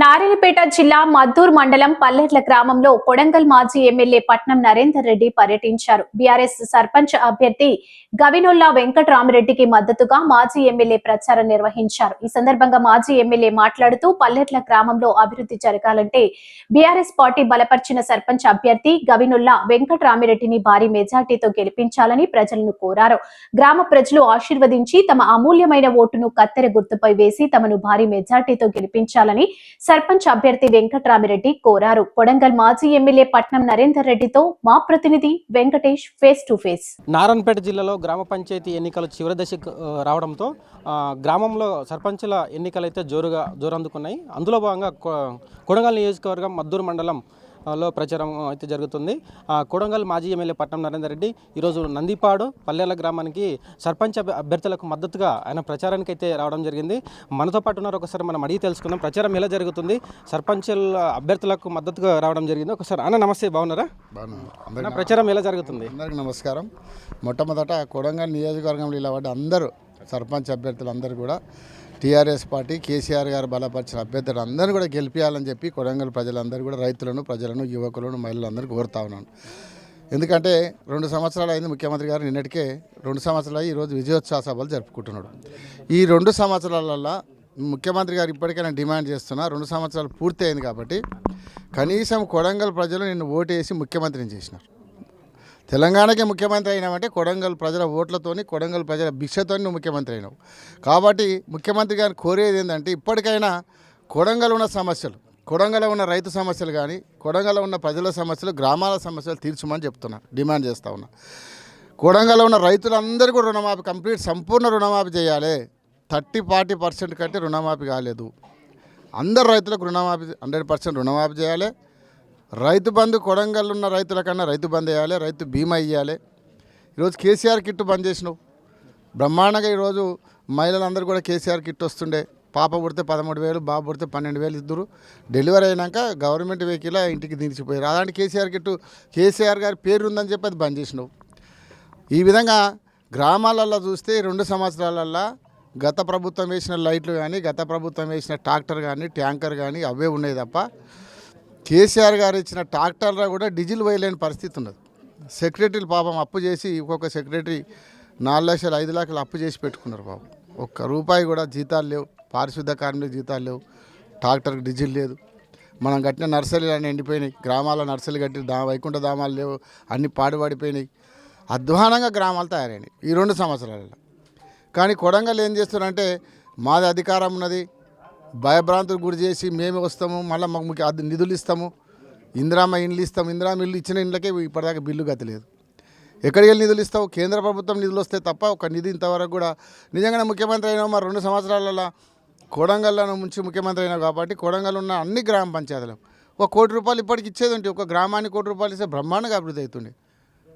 నారాయణపేట జిల్లా మద్దూర్ మండలం పల్లెట్ల గ్రామంలో కొడంగల్ మాజీ ఎమ్మెల్యే పట్నం నరేందర్ రెడ్డి పర్యటించారు. బీఆర్ఎస్ సర్పంచ్ అభ్యర్థి గవినొల్లా వెంకటరామిరెడ్డికి మద్దతుగా మాజీ ఎమ్మెల్యే ప్రచారం నిర్వహించారు. ఈ సందర్భంగా మాజీ ఎమ్మెల్యే మాట్లాడుతూ పల్లెట్ల గ్రామంలో అభివృద్ధి జరగాలంటే బీఆర్ఎస్ పార్టీ బలపరిచిన సర్పంచ్ అభ్యర్థి గవినొల్లా వెంకటరామిరెడ్డిని భారీ మెజార్టీతో గెలిపించాలని ప్రజలను కోరారు. గ్రామ ప్రజలు ఆశీర్వదించి తమ అమూల్యమైన ఓటును కత్తెర గుర్తుపై వేసి తమను భారీ మెజార్టీతో గెలిపించాలని సర్పంచ్ అభ్యర్థి వెంకట్రామిరెడ్డి కోరారు. కొడంగల్ మాజీ ఎమ్మెల్యే పట్నం నరేందర్ రెడ్డితో మా ప్రతినిధి Venkatesh face to face Narayanpet జిల్లాలో గ్రామ పంచాయతీ ఎన్నికలు చివరి దశకు రావడంతో గ్రామంలో సర్పంచుల ఎన్నికలు అయితే జోరుగా జోరందుకున్నాయి. అందులో భాగంగా కొ- కొడంగల్ నియోజకవర్గం మద్దూరు మండలం లో ప్రచారం అయితే జరుగుతుంది. ఆ, కొడంగల్ మాజీ ఎమ్మెల్యే పట్నం నరేందర్ రెడ్డి ఈరోజు నందిపాడు పల్లెల గ్రామానికి సర్పంచ్ అభ్య- అభ్యర్థులకు మద్దతుగా ఆయన ప్రచారానికి అయితే రావడం జరిగింది. మనతో పాటు ఉన్నారు ఒకసారి మనం అడిగి తెలుసుకుందాం ప్రచారం ఎలా జరుగుతుంది? సర్పంచుల అభ్యర్థులకు మద్దతుగా రావడం జరిగింది. ఒకసారి అన్న నమస్తే బాగున్నారా? ప్రచారం ఎలా జరుగుతుంది? అందరికి నమస్కారం. మొట్టమొదట కొడంగల్ నియోజకవర్గంలో ఇలా పడ్డ అందరూ సర్పంచ్ అభ్యర్థులు అందరూ కూడా టీఆర్ఎస్ పార్టీ కేసీఆర్ గారు బలపరిచిన అభ్యర్థులు అందరూ కూడా గెలిపించాలని చెప్పి కొడంగల్ ప్రజలందరూ కూడా రైతులను ప్రజలను యువకులను మహిళలందరూ కోరుతా ఉన్నాను. ఎందుకంటే రెండు సంవత్సరాలు అయింది ముఖ్యమంత్రి గారు నిన్నటికే. రెండు సంవత్సరాలు అయ్యి ఈరోజు విజయోత్సవ సభలు జరుపుకుంటున్నాడు. ఈ రెండు సంవత్సరాలలో ముఖ్యమంత్రి గారు ఇప్పటికైనా డిమాండ్ చేస్తున్నా రెండు సంవత్సరాలు పూర్తి అయింది కాబట్టి కనీసం కొడంగల్ ప్రజలు నిన్ను ఓటేసి ముఖ్యమంత్రిని చేసినారు. తెలంగాణకే ముఖ్యమంత్రి అయినామంటే కొడంగల్ ప్రజల ఓట్లతోని కొడంగల్ ప్రజల భిక్షతో నువ్వు ముఖ్యమంత్రి అయినావు. కాబట్టి ముఖ్యమంత్రి గారు కోరేది ఏంటంటే ఇప్పటికైనా కొడంగల్ ఉన్న సమస్యలు కొడంగల్ ఉన్న రైతు సమస్యలు కానీ కొడంగల్ ఉన్న ప్రజల సమస్యలు గ్రామాల సమస్యలు తీర్చమని చెప్తున్నా డిమాండ్ చేస్తూ ఉన్నా. కొడంగల్ ఉన్న రైతులందరూ కూడా రుణమాఫీ కంప్లీట్ సంపూర్ణ రుణమాఫీ చేయాలి. థర్టీ ఫార్టీ పర్సెంట్ కంటే రుణమాఫీ కాలేదు. అందరు రైతులకు రుణమాఫీ హండ్రెడ్ పర్సెంట్ రుణమాఫీ చేయాలి. రైతు బంధు కొడంగల్ ఉన్న రైతుల కన్నా రైతు బంద్ వేయాలి రైతు బీమా ఇవ్వాలి ఈరోజు కేసీఆర్ కిట్ బంద్ చేసినావు. బ్రహ్మాండంగా ఈరోజు మహిళలందరూ కూడా కేసీఆర్ కిట్ వస్తుండే. పాప పుడితే పదమూడు వేలు బాబు పుడితే పన్నెండు వేలు ఇద్దరు. డెలివరీ అయినాక గవర్నమెంట్ వెహికల్ ఇంటికి దించిపోయారు. అలాంటి కేసీఆర్ కిట్ కేసీఆర్ గారి పేరు ఉందని చెప్పి అది బంద్ చేసినావు. ఈ విధంగా గ్రామాలలో చూస్తే రెండు సంవత్సరాలల్లో గత ప్రభుత్వం వేసిన లైట్లు కానీ గత ప్రభుత్వం వేసిన ట్రాక్టర్ కానీ ట్యాంకర్ కానీ అవే ఉన్నాయి తప్ప కేసీఆర్ గారు ఇచ్చిన ట్రాక్టర్లో కూడా డీజిల్ వేయలేని పరిస్థితి ఉన్నది. సెక్రటరీలు పాపం అప్పు చేసి ఒక్కొక్క సెక్రటరీ నాలుగు లక్షలు ఐదు లక్షలు అప్పు చేసి పెట్టుకున్నారు పాపం. ఒక్క రూపాయి కూడా జీతాలు లేవు. పారిశుద్ధ కార్మిక జీతాలు లేవు. ట్రాక్టర్కి డీజిల్ లేదు. మనం కట్టిన నర్సరీలు అన్నీ ఎండిపోయినాయి. గ్రామాల నర్సరీలు కట్టి దా వైకుంఠ ధామాలు లేవు. అన్ని పాడుపడిపోయినాయి. అధ్వానంగా గ్రామాలు తయారైనాయి ఈ రెండు సంవత్సరాలలో. కానీ కొడంగల్ ఏం చేస్తున్నారంటే మాది అధికారం ఉన్నది. భయభ్రాంతులు గురి చేసి మేమే వస్తాము మళ్ళీ మాకు మీకు అది నిధులు ఇస్తాము. ఇందిరామ ఇండ్లు ఇస్తాము. ఇందిరామ ఇల్లు ఇచ్చిన ఇండ్లకే ఇప్పటిదాకా బిల్లు గతలేదు ఎక్కడికి వెళ్ళి నిధులు ఇస్తావు? కేంద్ర ప్రభుత్వం నిధులు వస్తే తప్ప ఒక నిధి ఇంతవరకు కూడా నిజంగానే ముఖ్యమంత్రి అయినా మా రెండు సంవత్సరాలలో. కోడంగల్లో నుంచి ముఖ్యమంత్రి అయినావు కాబట్టి కోడంగల్ ఉన్న అన్ని గ్రామ పంచాయతీలకు ఒక కోటి రూపాయలు ఇప్పటికి ఇచ్చేది ఉంటే ఒక గ్రామానికి కోటి రూపాయలు ఇస్తే బ్రహ్మాండంగా అభివృద్ధి అవుతుండే.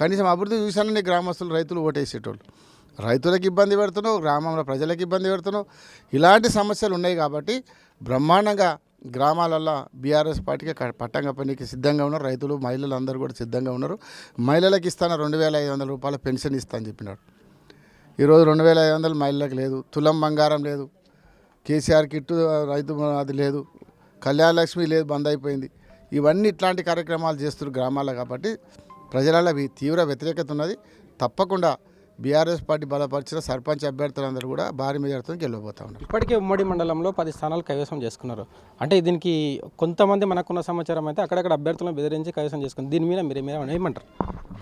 కనీసం అభివృద్ధి చూసానని గ్రామస్తులు రైతులు ఓటేసేటోళ్ళు. రైతులకు ఇబ్బంది పెడుతున్నావు గ్రామంలో ప్రజలకు ఇబ్బంది పెడుతున్నావు. ఇలాంటి సమస్యలు ఉన్నాయి కాబట్టి బ్రహ్మాండంగా గ్రామాలల్లో బీఆర్ఎస్ పార్టీకి పట్టం పట్టంగా పనికి సిద్ధంగా ఉన్నారు. రైతులు మహిళలు అందరూ కూడా సిద్ధంగా ఉన్నారు. మహిళలకు ఇస్తాను రెండు వేల ఐదు వందల రూపాయల పెన్షన్ ఇస్తాను చెప్పినాడు ఈరోజు రెండు వేల ఐదు వందలు మహిళలకు లేదు. తులం బంగారం లేదు. కేసీఆర్ కిట్టు రైతు అది లేదు. కళ్యాణ లక్ష్మి లేదు బంద్ అయిపోయింది. ఇవన్నీ ఇట్లాంటి కార్యక్రమాలు చేస్తున్నారు గ్రామాల్లో కాబట్టి ప్రజలలో తీవ్ర వ్యతిరేకత ఉన్నది. తప్పకుండా బీఆర్ఎస్ పార్టీ బలపరిచిన సర్పంచ్ అభ్యర్థులందరూ కూడా భారీ మెజార్టీతో గెలవబోతా ఉన్నారు. ఇప్పటికే ఉమ్మడి మండలంలో పది స్థానాలు కైవసం చేసుకున్నారు. అంటే దీనికి కొంతమంది మనకున్న సమాచారం అయితే అక్కడక్కడ అభ్యర్థులను బెదిరించి కైవసం చేసుకుంది. దీని మీద మీరు మీరు ఏమంటారు?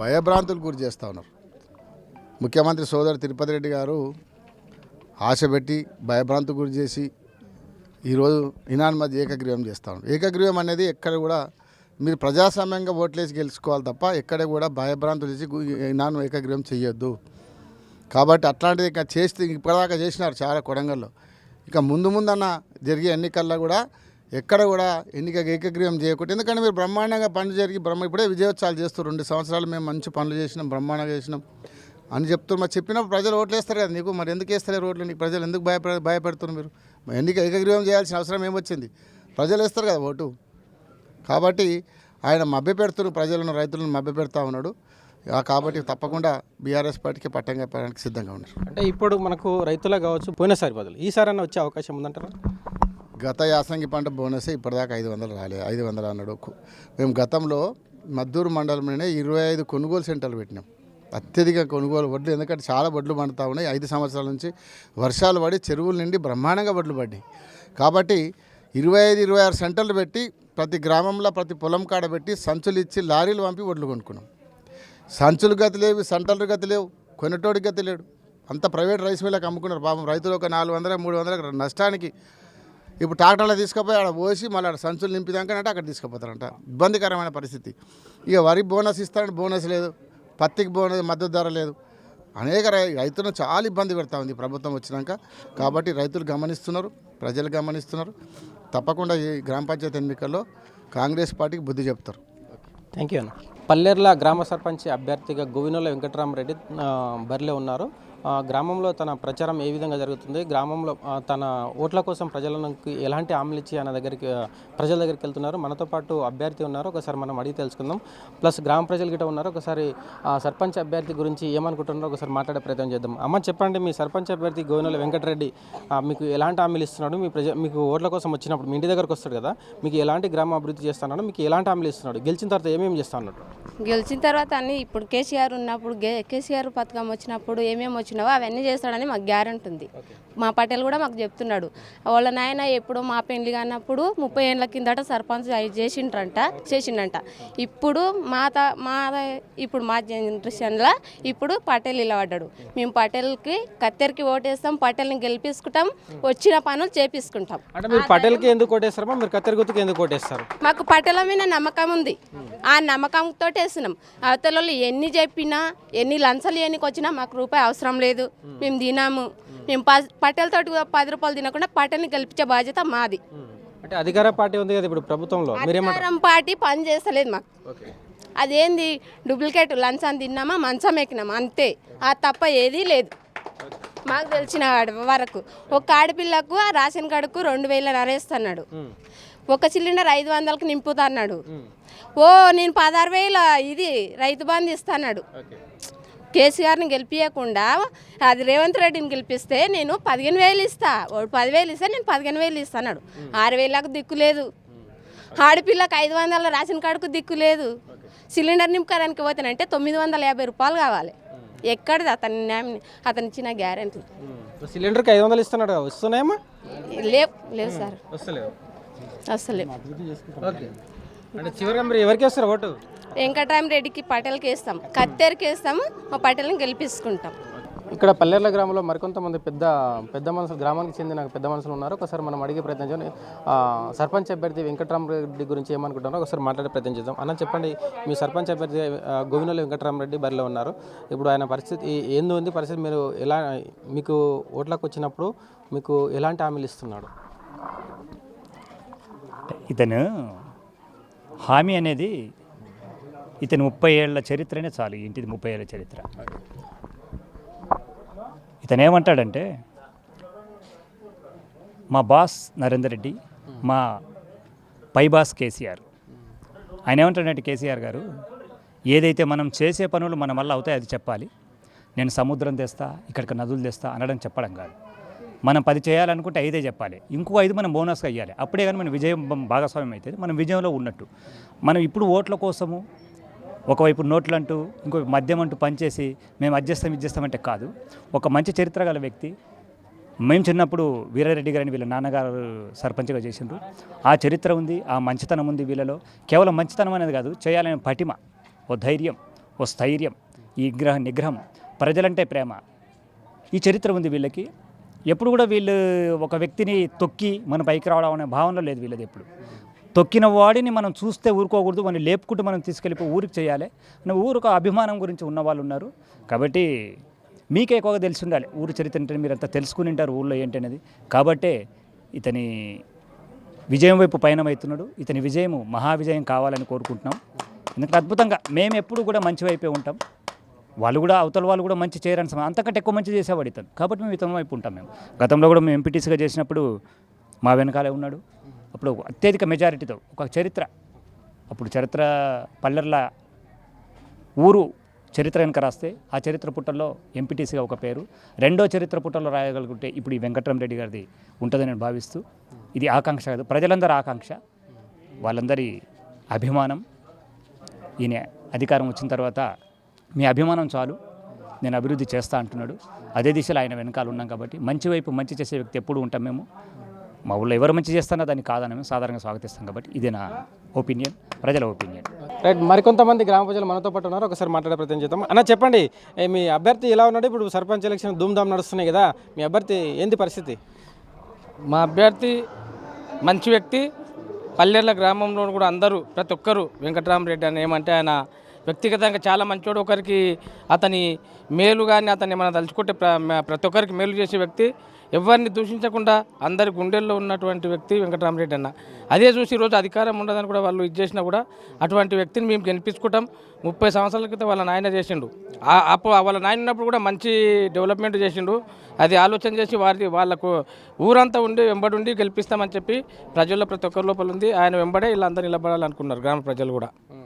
భయభ్రాంతులు గురి చేస్తూ ఉన్నారు. ముఖ్యమంత్రి సోదరు తిరుపతి రెడ్డి గారు ఆశ పెట్టి భయభ్రాంతి గురి చేసి ఈరోజు ఇనాన్ మధ్య ఏకగ్రీవం చేస్తూ ఉన్నారు. ఏకగ్రీవం అనేది ఎక్కడ కూడా మీరు ప్రజాస్వామ్యంగా ఓట్లేసి గెలుచుకోవాలి తప్ప ఎక్కడ కూడా భయభ్రాంతులు చేసి ఇనాన్ ఏకగ్రీవం చేయొద్దు. కాబట్టి అట్లాంటిది ఇంకా చేస్తే ఇప్పటిదాకా చేసినారు చాలా కొడంగల్లో. ఇక ముందు ముందన్న జరిగే ఎన్నికల్లో కూడా ఎక్కడ కూడా ఎన్నిక ఏకగ్రీవం చేయకూడదు. ఎందుకంటే మీరు బ్రహ్మాండంగా పనులు జరిగి బ్రహ్మ ఇప్పుడే విజయోత్సవాలు చేస్తారు రెండు సంవత్సరాలు మేము మంచి పనులు చేసినాం బ్రహ్మాండంగా చేసినాం అని చెప్తున్నారు. మరి చెప్పినప్పుడు ప్రజలు ఓట్లు వేస్తారు కదా నీకు మరి ఎందుకు వేస్తారు ఓట్లు? నీకు ప్రజలు ఎందుకు భయపడ భయపెడుతున్నారు మీరు? ఎన్నిక ఏకగ్రీవం చేయాల్సిన అవసరం ఏమొచ్చింది? ప్రజలు వేస్తారు కదా ఓటు. కాబట్టి ఆయన మభ్యపెడుతున్న ప్రజలను రైతులను మభ్యపెడతా ఉన్నాడు. కాబట్టి తప్పకుండా బీఆర్ఎస్ పార్టీకి పట్టం కప్పడానికి సిద్ధంగా ఉన్నారు. అంటే ఇప్పుడు మనకు రైతులకు కావచ్చు పోయినసారి బదులు ఈసారి వచ్చే అవకాశం ఉందంటారా? గత యాసంగి పంట బోనస్ ఇప్పటిదాకా ఐదు వందలు రాలేదు ఐదు వందలు అన్నాడు. మేము గతంలో మద్దూరు మండలంలోనే ఇరవై ఐదు కొనుగోలు సెంటర్లు పెట్టినాం. అత్యధిక కొనుగోలు వడ్లు ఎందుకంటే చాలా వడ్లు పండుతూ ఉన్నాయి. ఐదు సంవత్సరాల నుంచి వర్షాలు పడి చెరువుల నుండి బ్రహ్మాండంగా వడ్లు పడ్డాయి. కాబట్టి ఇరవై ఐదు ఇరవై ఆరు సెంటర్లు పెట్టి ప్రతి గ్రామంలో ప్రతి పొలం కాడ పెట్టి సంచులు ఇచ్చి లారీలు పంపి వడ్లు కొనుక్కున్నాం. సంచులు గతి లేవు సంటలు గతి లేవు కొనేటోడి గతి లేడు. అంత ప్రైవేట్ రైస్ మిల్లకి అమ్ముకున్నారు పాపం రైతులు ఒక నాలుగు వందల మూడు వందల నష్టానికి. ఇప్పుడు ట్రాక్టర్లో తీసుకుపోయి ఆడ పోసి మళ్ళీ ఆడ సంచులు నింపిదాకా అంటే అక్కడ తీసుకుపోతారంట. ఇబ్బందికరమైన పరిస్థితి. ఇక వరి బోనస్ ఇస్తారంటే బోనస్ లేదు పత్తికి బోనస్ మద్దతు ధర లేదు. అనేక రైతులను చాలా ఇబ్బంది పెడతా ఉంది ప్రభుత్వం వచ్చినాక. కాబట్టి రైతులు గమనిస్తున్నారు ప్రజలు గమనిస్తున్నారు. తప్పకుండా ఈ గ్రామ పంచాయతీ ఎన్నికల్లో కాంగ్రెస్ పార్టీకి బుద్ధి చెప్తారు. థ్యాంక్ యూ అన్న. పల్లెర్ల గ్రామ సర్పంచ్ అభ్యర్థిగా గోవినోల వెంకటరామరెడ్డి బరిలో ఉన్నారు. గ్రామంలో తన ప్రచారం ఏ విధంగా జరుగుతుంది? గ్రామంలో తన ఓట్ల కోసం ప్రజలకు ఎలాంటి హామీలు ఇచ్చి ఆయన దగ్గరికి ప్రజల దగ్గరికి వెళ్తున్నారు? మనతో పాటు అభ్యర్థి ఉన్నారు. ఒకసారి మనం అడిగి తెలుసుకుందాం. ప్లస్ గ్రామ ప్రజలు గిట్ట ఉన్నారు. ఒకసారి సర్పంచ్ అభ్యర్థి గురించి ఏమనుకుంటున్నారో ఒకసారి మాట్లాడే ప్రయత్నం చేద్దాం. అమ్మ చెప్పండి మీ సర్పంచ్ అభ్యర్థి గోవినోల వెంకటరెడ్డి మీకు ఎలాంటి హామీలు ఇస్తున్నాడు? మీ ప్రజ మీకు ఓట్ల కోసం వచ్చినప్పుడు మీ ఇంటి దగ్గరకు వస్తాడు కదా మీకు ఎలాంటి గ్రామ అభివృద్ధి చేస్తున్నాడు మీకు ఎలాంటి హామీలు ఇస్తున్నాడు? గెలిచిన తర్వాత ఏమేమి చేస్తున్నాడు గెలిచిన తర్వాత అన్ని ఇప్పుడు కేసీఆర్ ఉన్నప్పుడు కేసీఆర్ పథకం వచ్చినప్పుడు ఏమేమి వచ్చినావో అవన్నీ చేస్తాడని మాకు గ్యారెంటీ ఉంది. మా పటేల్ కూడా మాకు చెప్తున్నాడు. వాళ్ళ నాయన ఎప్పుడు మా పెళ్ళి కానప్పుడు ముప్పై ఏళ్ళ కిందట సర్పంచ్ చేసిండ్రంట చేసిండంట. ఇప్పుడు మా త మా ఇప్పుడు మా జనరేషన్లో ఇప్పుడు పటేల్ ఇలా పడ్డాడు మేము పటేల్కి కత్తెరికి ఓటేస్తాం పటేల్ని గెలిపించుకుంటాం వచ్చిన పనులు చేపించుకుంటాం అంటే మీరు పటేల్కి ఎందుకు ఓటేస్తారమ్మా మీరు కత్తెర గుర్తుకి ఎందుకు ఓటేస్తారు? మాకు పట్టెల మీద నమ్మకం ఉంది. ఆ నమ్మకంతో వేసినాం అవతల వాళ్ళు ఎన్ని చెప్పినా ఎన్ని లంచాలు ఎన్నికి వచ్చినా మాకు రూపాయి అవసరం లేదు. మేము తినాము. మేము ప- పట్టెలతోటి పది రూపాయలు తినకుండా పట్టెల్ని గెలిపించే బాధ్యత మాది. అంటే అధికార పార్టీ ఉంది కదా ఇప్పుడు ప్రభుత్వంలో. అధికారం పార్టీ పని చేస్తలేదు మాకు. అదేంది? డూప్లికేట్ లంచం తిన్నామా మంచం ఎక్కినామా? అంతే. ఆ తప్ప ఏదీ లేదు. మాకు తెలిసిన వాడి వరకు. ఒక ఆడపిల్లకు ఆ రేషన్ కార్డుకు రెండు వేల నరేస్తున్నాడు. ఒక సిలిండర్ ఐదు వందలకు నింపుతా అన్నాడు ఓ నేను పదహారు వేల ఇది రైతు బంధు ఇస్తాన్నాడు. ఓకే. కేసీఆర్ని గెలిపించకుండా అది రేవంత్ రెడ్డిని గెలిపిస్తే నేను పదిహేను వేలు ఇస్తా. వాడు పదివేలు ఇస్తే నేను పదిహేను వేలు ఇస్తాడు ఆరు వేలకు దిక్కు లేదు. ఆడపిల్లకి ఐదు వందల రేషన్ కార్డుకు దిక్కు లేదు. సిలిండర్ నింపుకోవడానికి పోతానంటే తొమ్మిది వందల యాభై రూపాయలు కావాలి. ఎక్కడిది అతని న్యాయం అతను ఇచ్చిన గ్యారంటీ? సిలిండర్కి ఐదు వందలు ఇస్తున్నాడు వస్తున్నాయమ్మా? లేవు లేవు సార్. ఓకే. అంటే చివరిగా మీరు ఎవరికి వస్తారు ఓటు? వెంకటరామ రెడ్డికి పటేల్కి వేస్తాం. కత్తెరికి వేస్తాము మా పటేల్ని గెలిపించుకుంటాం ఇక్కడ పల్లెర్ల గ్రామంలో మరికొంతమంది పెద్ద పెద్ద మనుషులు గ్రామానికి చెందిన పెద్ద మనుషులు ఉన్నారు. ఒకసారి మనం అడిగే ప్రయత్నం చేద్దాం. ఆ, సర్పంచ్ అభ్యర్థి వెంకటరామరెడ్డి గురించి ఏమనుకుంటున్నారో ఒకసారి మాట్లాడే ప్రయత్నం చేద్దాం. అన్న చెప్పండి. మీ సర్పంచ్ అభ్యర్థి గోవినోలి వెంకటరామరెడ్డి బరిలో ఉన్నారు. ఇప్పుడు ఆయన పరిస్థితి ఏంది ఉంది? పరిస్థితి మీరు ఎలా మీకు ఓట్లకు వచ్చినప్పుడు మీకు ఎలాంటి హామీలు ఇస్తున్నాడు? ఇతను హామీ అనేది ఇతని ముప్పై ఏళ్ళ చరిత్రనే చాలు ఇంటిది ముప్పై ఏళ్ళ చరిత్ర. ఇతను ఏమంటాడంటే మా బాస్ నరేందర్ రెడ్డి మా పై బాస్ కేసీఆర్. ఆయన ఏమంటాడంటే కేసీఆర్ గారు ఏదైతే మనం చేసే పనులు మన వల్ల అవుతాయి అది చెప్పాలి. నేను సముద్రం తెస్తా ఇక్కడికి నదులు తెస్తా అనడం చెప్పడం కాదు. మనం పది చేయాలనుకుంటే ఐదే చెప్పాలి. ఇంకో ఐదు మనం బోనస్గా ఇవ్వాలి అప్పుడే కానీ మన విజయం భాగస్వామ్యం అవుతుంది. మనం విజయంలో ఉన్నట్టు. మనం ఇప్పుడు ఓట్ల కోసము ఒకవైపు నోట్లు అంటూ ఇంకో మద్యం అంటూ పనిచేసి మేము అడ్జస్తాం ఇచ్చేస్తామంటే కాదు. ఒక మంచి చరిత్ర గల వ్యక్తి మేము చిన్నప్పుడు వీరారెడ్డి గారిని వీళ్ళ నాన్నగారు సర్పంచ్గా చేసిండ్రు. ఆ చరిత్ర ఉంది ఆ మంచితనం ఉంది వీళ్ళలో. కేవలం మంచితనం అనేది కాదు చేయాలనే పటిమ ఓ ధైర్యం ఓ స్థైర్యం ఈ గ్రహ నిగ్రహం ప్రజలంటే ప్రేమ. ఈ చరిత్ర ఉంది వీళ్ళకి. ఎప్పుడు కూడా వీళ్ళు ఒక వ్యక్తిని తొక్కి మన పైకి రావడం అనే భావనలో లేదు వీళ్ళది ఎప్పుడు. తొక్కిన వాడిని మనం చూస్తే ఊరుకోకూడదు మనం లేపుకుంటూ మనం తీసుకెళ్ళిపో ఊరికి చేయాలి అని ఒక అభిమానం గురించి ఉన్న వాళ్ళు ఉన్నారు. కాబట్టి మీకే ఎక్కువగా తెలిసి ఉండాలి ఊరు చరిత్ర అంటే అంతా తెలుసుకుని ఉంటారు ఊళ్ళో ఏంటనేది కాబట్టే ఇతని విజయం వైపు పయనమవుతున్నాడు ఇతని విజయము మహా విజయం కావాలని కోరుకుంటున్నాం. ఎందుకంటే అద్భుతంగా మేము ఎప్పుడు కూడా మంచి వైపే ఉంటాం. వాళ్ళు కూడా అవతల వాళ్ళు కూడా మంచి చేయరని సమయం అంతకంటే ఎక్కువ మంచి చేసేవాడు ఇతను. కాబట్టి మేము ఇతను వైపు ఉంటాం మేము. గతంలో కూడా మేము ఎంపీటీసీగా చేసినప్పుడు మా వెనకాలే ఉన్నాడు. అప్పుడు అత్యధిక మెజారిటీతో ఒక చరిత్ర. అప్పుడు చరిత్ర పల్లెర్ల ఊరు చరిత్ర వెనక రాస్తే ఆ చరిత్ర పుట్టల్లో ఎంపీటీసీగా ఒక పేరు. రెండో చరిత్ర పుట్టల్లో రాయగలుగుంటే ఇప్పుడు ఈ వెంకటరామరెడ్డి గారిది ఉంటుందని నేను భావిస్తూ ఇది ఆకాంక్ష కాదు ప్రజలందరి ఆకాంక్ష. వాళ్ళందరి అభిమానం. ఈయన అధికారం వచ్చిన తర్వాత మీ అభిమానం చాలు. నేను అభివృద్ధి చేస్తా అంటున్నాడు. అదే దిశలో ఆయన వెనకాల ఉన్నాం కాబట్టి మంచి వైపు మంచి చేసే వ్యక్తి ఎప్పుడు ఉంటాం మేము. మా ఊళ్ళో ఎవరు మంచి చేస్తానో దాన్ని కాదని మేము సాధారణంగా స్వాగతిస్తాం కాబట్టి ఇదే నా ఒపీనియన్ ప్రజల ఒపీనియన్. రైట్ మరికొంతమంది గ్రామ ప్రజలు మనతో పాటు ఉన్నారు. ఒకసారి మాట్లాడే ప్రయత్నం చేద్దాం. అన్న చెప్పండి మీ అభ్యర్థి ఎలా ఉన్నాడు? ఇప్పుడు సర్పంచ్ ఎలక్షన్ ధూమ్ధామ్ నడుస్తున్నాయి కదా మీ అభ్యర్థి ఏంది పరిస్థితి? మా అభ్యర్థి మంచి వ్యక్తి. పల్లెర్ల గ్రామంలో కూడా అందరూ ప్రతి ఒక్కరు వెంకటరామరెడ్డి అని ఏమంటే ఆయన వ్యక్తిగతంగా చాలా మంచోడు. ఒకరికి అతని మేలు కానీ అతన్ని మనం తలుచుకుంటే ప్ర- ప్రతి ఒక్కరికి మేలు చేసే వ్యక్తి ఎవరిని దూషించకుండా అందరి గుండెల్లో ఉన్నటువంటి వ్యక్తి వెంకటరామరెడ్డి అన్న. అదే చూసి ఈరోజు అధికారం ఉండదని కూడా వాళ్ళు ఇది చేసినా కూడా అటువంటి వ్యక్తిని మేము గెలిపించుకుంటాం. ముప్పై సంవత్సరాల క్రితం వాళ్ళ నాయన చేసిండు. అప్పుడు వాళ్ళ నాయన ఉన్నప్పుడు కూడా మంచి డెవలప్మెంట్ చేసిండు. అది ఆలోచన చేసి వారి వాళ్ళకు ఊరంతా ఉండి వెంబడి ఉండి గెలిపిస్తామని చెప్పి ప్రజల్లో ప్రతి ఒక్కరి లోపల ఉంది. ఆయన వెంబడే వీళ్ళందరూ నిలబడాలనుకున్నారు గ్రామ ప్రజలు కూడా.